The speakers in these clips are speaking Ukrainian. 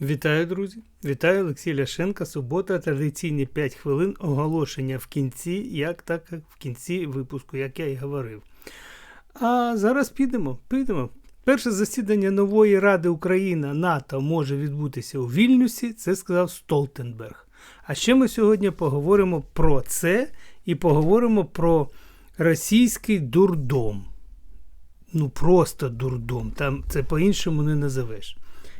Вітаю, друзі! Вітаю Олексій Ляшенка. Субота, традиційні 5 хвилин оголошення в кінці, як так в кінці випуску, як я і говорив. А зараз підемо. підемо. Перше засідання нової Ради Україна НАТО може відбутися у Вільнюсі, це сказав Столтенберг. А ще ми сьогодні поговоримо про це і поговоримо про російський дурдом. Ну, просто дурдом. Там це по-іншому не називеш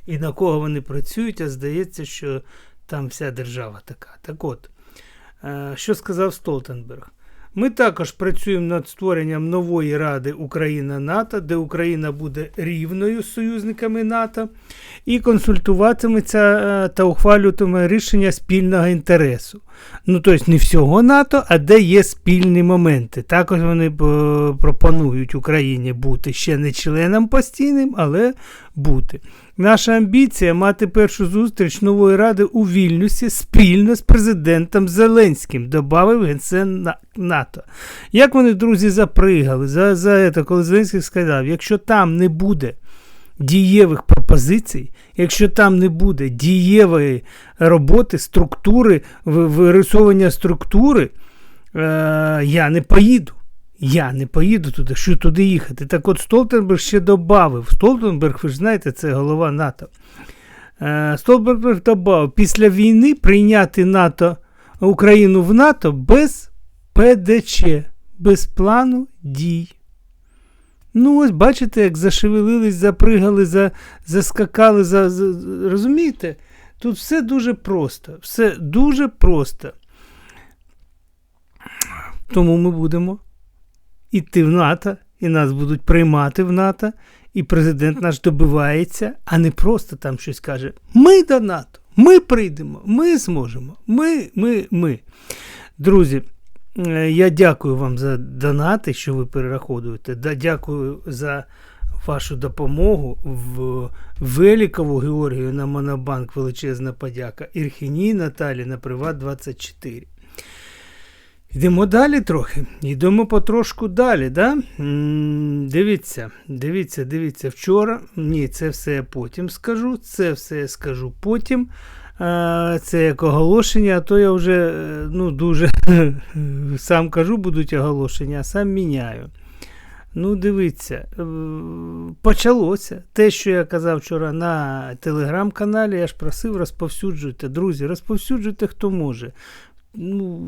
і на кого вони працюють, а здається, що там вся держава така. Так от, е, що сказав Столтенберг? Ми також працюємо над створенням нової Ради Україна-НАТО, де Україна буде рівною з союзниками НАТО і консультуватиметься е, та ухвалюватиме рішення спільного інтересу. Ну, тобто не всього НАТО, а де є спільні моменти. Також вони е, пропонують Україні бути ще не членом постійним, але бути. Наша амбіція мати першу зустріч нової ради у Вільнюсі спільно з президентом Зеленським, додав генсен НАТО. Як вони, друзі, запригали за за це, коли Зеленський сказав, якщо там не буде дієвих пропозицій, якщо там не буде дієвої роботи, структури, вирисовування структури, е, я не поїду. Я не поїду туди, що туди їхати. Так от Столтенберг ще додав. Столтенберг, ви ж знаєте, це голова НАТО. Е, Столтенберг додав, після війни прийняти НАТО, Україну в НАТО без ПДЧ, без плану дій. Ну, ось бачите, як зашевелились, запригали, за, заскакали, за, за, розумієте? Тут все дуже просто. Все дуже просто. Тому ми будемо йти в НАТО, і нас будуть приймати в НАТО, і президент наш добивається, а не просто там щось каже: Ми до НАТО, ми прийдемо, ми зможемо, ми, ми, ми. Друзі. Е, я дякую вам за донати, що ви перераховуєте. Дякую за вашу допомогу в Великову Георгію на Монобанк величезна подяка. Ірхіні Наталі на Приват 24. Йдемо далі трохи. Йдемо потрошку далі. да? Дивіться, дивіться, дивіться, вчора. Ні, це все я потім скажу. Це все я скажу потім. Це як оголошення, а то я вже ну, дуже сам кажу, будуть оголошення, а сам міняю. Ну, дивіться, е, почалося. Те, що я казав вчора на телеграм-каналі, я ж просив, розповсюджуйте. Друзі, розповсюджуйте, хто може ну,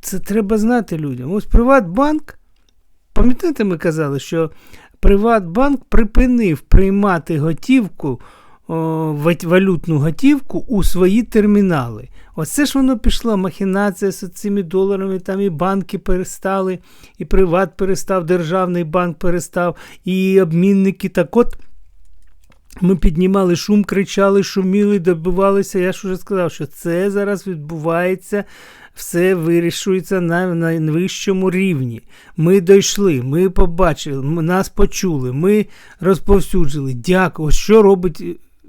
це треба знати людям. Ось Приватбанк, пам'ятаєте, ми казали, що Приватбанк припинив приймати готівку, валютну готівку у свої термінали. Оце ж воно пішло, махінація з цими доларами, там і банки перестали, і Приват перестав, Державний банк перестав, і обмінники. Так от. Ми піднімали шум, кричали, шуміли, добивалися. Я ж уже сказав, що це зараз відбувається все вирішується на найвищому рівні. Ми дійшли, ми побачили, нас почули, ми розповсюджили. Дякую. Що робить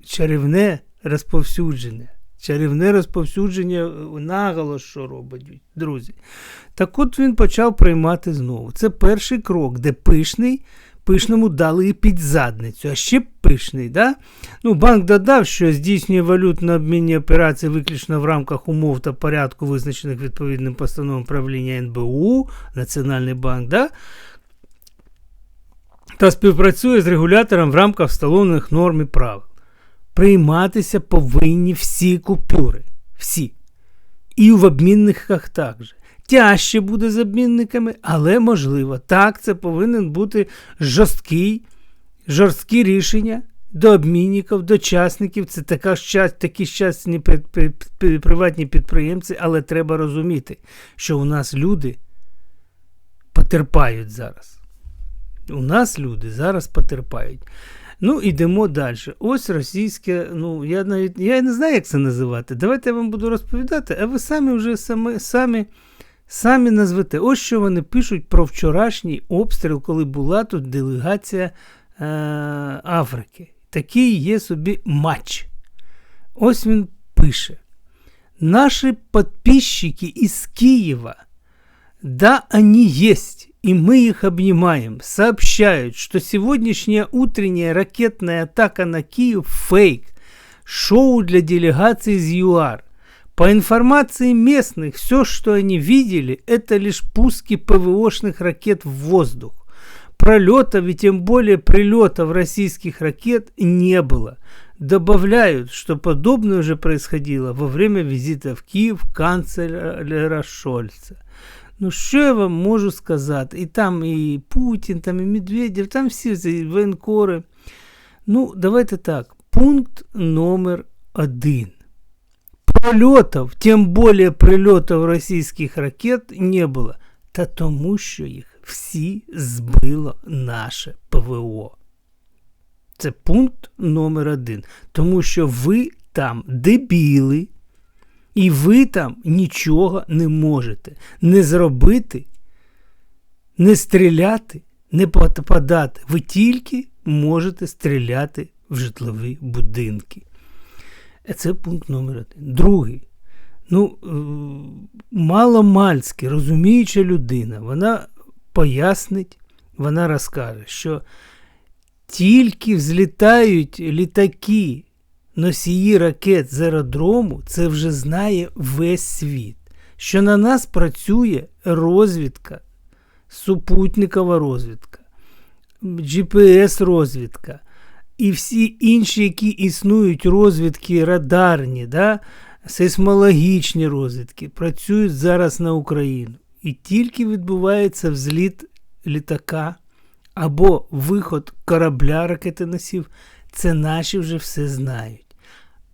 чарівне розповсюдження? Чарівне розповсюдження наголос, що робить, друзі. Так от він почав приймати знову. Це перший крок, де пишний пишному дали і під задницю, а ще пишний. Да? Ну, Банк додав, що здійснює валютно-обмінні операції виключно в рамках умов та порядку, визначених відповідним постановом правління НБУ, Національний банк. Да? Та співпрацює з регулятором в рамках встановлених норм і правил. Прийматися повинні всі купюри. Всі. І в обмінниках також тяжче буде з обмінниками, але можливо. Так, це повинен бути жорсткий, жорсткі рішення до обмінників, до частників. Це така такі щасні приватні підприємці, але треба розуміти, що у нас люди потерпають зараз. У нас люди зараз потерпають. Ну, йдемо далі. Ось російське, ну, я навіть я не знаю, як це називати. Давайте я вам буду розповідати, а ви самі вже самі, самі Самі назвете, ось що вони пишуть про вчорашній обстріл, коли була тут делегація е, Африки. Такий є собі матч. Ось він пише. Наши подписчики из Киева, да, они есть, и мы их обнимаем, сообщают, что сегодняшняя утренняя ракетная атака на Киев – фейк, шоу для делегации из ЮАР. По информации местных, все, что они видели, это лишь пуски ПВОшных ракет в воздух. Пролетов и тем более прилетов российских ракет не было. Добавляют, что подобное уже происходило во время визита в Киев канцлера Шольца. Ну, що я вам можу сказати? І там і Путін, там і Медведєв, там всі ці воєнкори. Ну, давайте так. Пункт номер один. Прольотів, тим більше прильотів російських ракет не було. Та тому, що їх всі збило наше ПВО. Це пункт номер один. Тому що ви там дебіли, і ви там нічого не можете не зробити, не стріляти, не попадати. Ви тільки можете стріляти в житлові будинки. Це пункт номер один. Другий. Ну, маломальськи розуміюча людина, вона пояснить, вона розкаже, що тільки взлітають літаки носії ракет з аеродрому, це вже знає весь світ. Що на нас працює розвідка, супутникова розвідка, GPS-розвідка і всі інші, які існують розвідки радарні, да, сейсмологічні розвідки, працюють зараз на Україну. І тільки відбувається взліт літака або виход корабля ракетоносів, це наші вже все знають.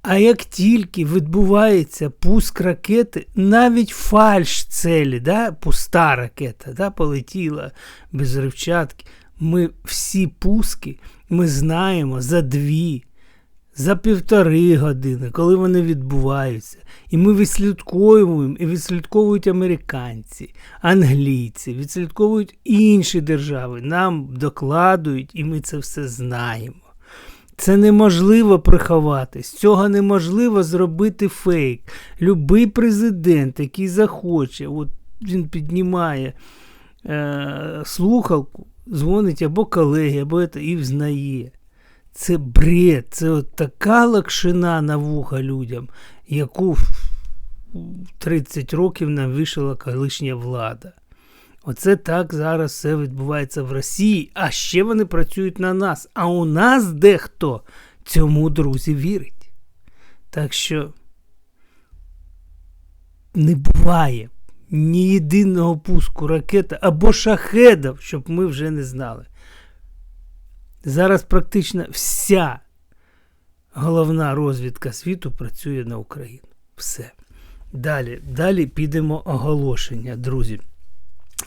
А як тільки відбувається пуск ракети, навіть фальш целі, да, пуста ракета, да, полетіла без рівчатки, ми всі пуски ми знаємо за дві, за півтори години, коли вони відбуваються. І ми відслідковуємо, і відслідковують американці, англійці, відслідковують інші держави, нам докладують, і ми це все знаємо. Це неможливо приховати, з цього неможливо зробити фейк. Любий президент, який захоче, от він піднімає е, слухалку, дзвонить або колеги, або це, і взнає. Це бред, це от така лакшина на вуха людям, яку 30 років нам вишила колишня влада. Оце так зараз все відбувається в Росії, а ще вони працюють на нас. А у нас дехто цьому друзі вірить. Так що не буває ні єдиного пуску ракети або шахедів, щоб ми вже не знали. Зараз практично вся головна розвідка світу працює на Україну. Все. Далі, Далі підемо оголошення, друзі.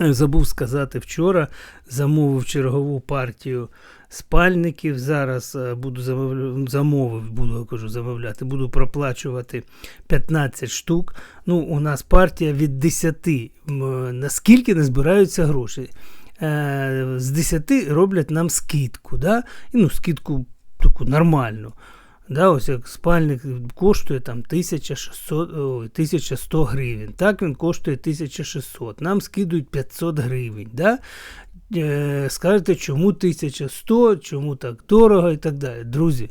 Забув сказати вчора, замовив чергову партію спальників. Зараз е, буду замовляти, замовив, буду кажу, замовляти, буду проплачувати 15 штук. Ну, У нас партія від 10. Наскільки не збираються гроші? Е, з 10 роблять нам скидку. Да? Ну, Скидку таку нормальну. Да, Ось як спальник коштує там 1600, 1100 гривень. Так він коштує 1600. Нам скидують 500 гривень. Да? Е, Скажете, чому 1100, чому так дорого і так далі. Друзі,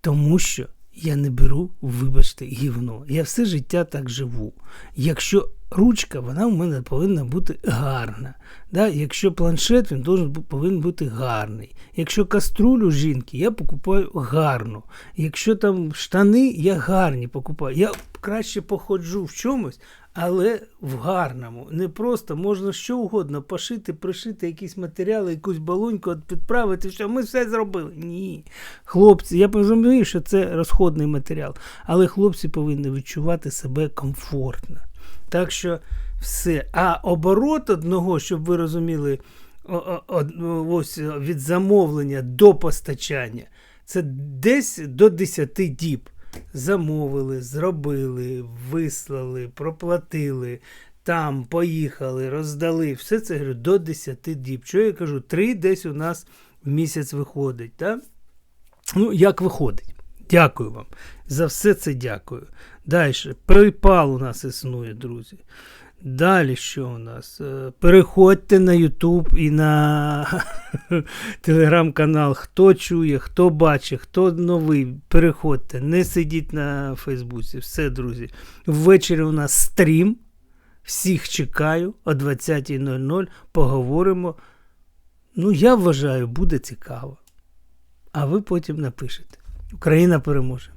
тому що я не беру, вибачте, гівно. Я все життя так живу. Якщо ручка, вона в мене повинна бути гарна. Да? Якщо планшет, він должен, повинен бути гарний. Якщо каструлю жінки, я покупаю гарну. Якщо там штани, я гарні покупаю. Я краще походжу в чомусь, але в гарному. Не просто можна що угодно пошити, пришити якісь матеріали, якусь балоньку підправити. все, Ми все зробили. Ні. Хлопці, я розумію, що це розходний матеріал, але хлопці повинні відчувати себе комфортно. Так що все. А оборот одного, щоб ви розуміли, ось від замовлення до постачання, це десь до 10 діб. Замовили, зробили, вислали, проплатили, там поїхали, роздали. Все це говорю, до 10 діб. Що я кажу, 3 десь у нас в місяць виходить. Так? Ну, як виходить? Дякую вам. За все це дякую. Далі. PayPal у нас існує, друзі. Далі що у нас? Е, Переходьте на YouTube і на телеграм-канал. Хто чує, хто бачить, хто новий. Переходьте, не сидіть на Фейсбуці. Все, друзі. Ввечері у нас стрім. Всіх чекаю о 20.00. Поговоримо. Ну, я вважаю, буде цікаво. А ви потім напишете. Україна переможе.